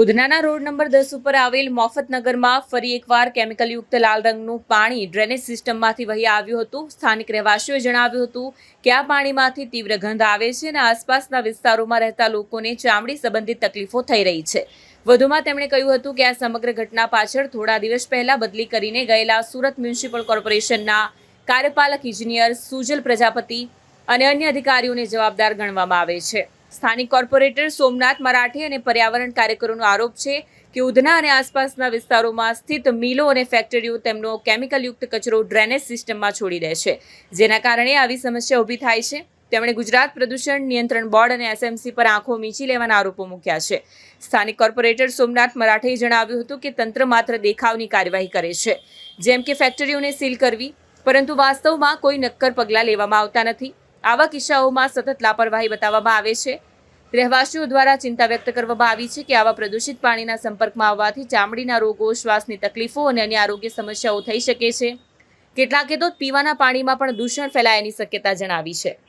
ઉધનાના road number દસ ઉપર આવેલ મોફતનગરમાં ફરી એકવાર કેમિકલયુક્ત લાલ રંગનું પાણી ડ્રેનેજ સિસ્ટમમાંથી વહી આવ્યું હતું. સ્થાનિક રહેવાસીઓએ જણાવ્યું હતું કે આ પાણીમાંથી તીવ્ર ગંધ આવે છે અને આસપાસના વિસ્તારોમાં રહેતા લોકોને ચામડી સંબંધિત તકલીફો થઈ રહી છે. વધુમાં તેમણે કહ્યું હતું કે આ સમગ્ર ઘટના પાછળ થોડા દિવસ પહેલા બદલી કરીને ગયેલા સુરત મ્યુનિસિપલ કોર્પોરેશનના કાર્યપાલક ઇજનેર સુજલ પ્રજાપતિ અને અન્ય અધિકારીઓને જવાબદાર ગણવામાં આવે છે. સ્થાનિક કોર્પોરેટર સોમનાથ મરાઠી અને પર્યાવરણ કાર્યકરોનો આરોપ છે કે ઉધના અને આસપાસના વિસ્તારોમાં સ્થિત મિલો અને ફેક્ટરીઓ તેમનો કેમિકલયુક્ત કચરો ડ્રેનેજ સિસ્ટમમાં છોડી દે છે. જેના કારણે આવી સમસ્યા ઊભી થાય છે. તેમણે ગુજરાત પ્રદૂષણ નિયંત્રણ બોર્ડ અને એસએમસી પર આંખો મીચી લેવાના આરોપો મૂક્યા છે. સ્થાનિક કોર્પોરેટર સોમનાથ મરાઠેએ જણાવ્યું હતું કે તંત્ર માત્ર દેખાવની કાર્યવાહી કરે છે. જેમ કે ફેક્ટરીઓને સીલ કરવી, પરંતુ વાસ્તવમાં કોઈ નક્કર પગલાં લેવામાં આવતા નથી. આવા કિસ્સાઓમાં સતત લાપરવાહી બતાવવામાં આવે છે. રહેવાસીઓ દ્વારા ચિંતા વ્યક્ત કરવામાં આવી છે કે આવા પ્રદૂષિત પાણીના સંપર્કમાં આવવાથી ચામડીના રોગો, શ્વાસની તકલીફો અને અન્ય આરોગ્ય સમસ્યાઓ થઈ શકે છે. કેટલાકે તો પીવાના પાણીમાં પણ દૂષણ ફેલાયાની શક્યતા જણાવી છે.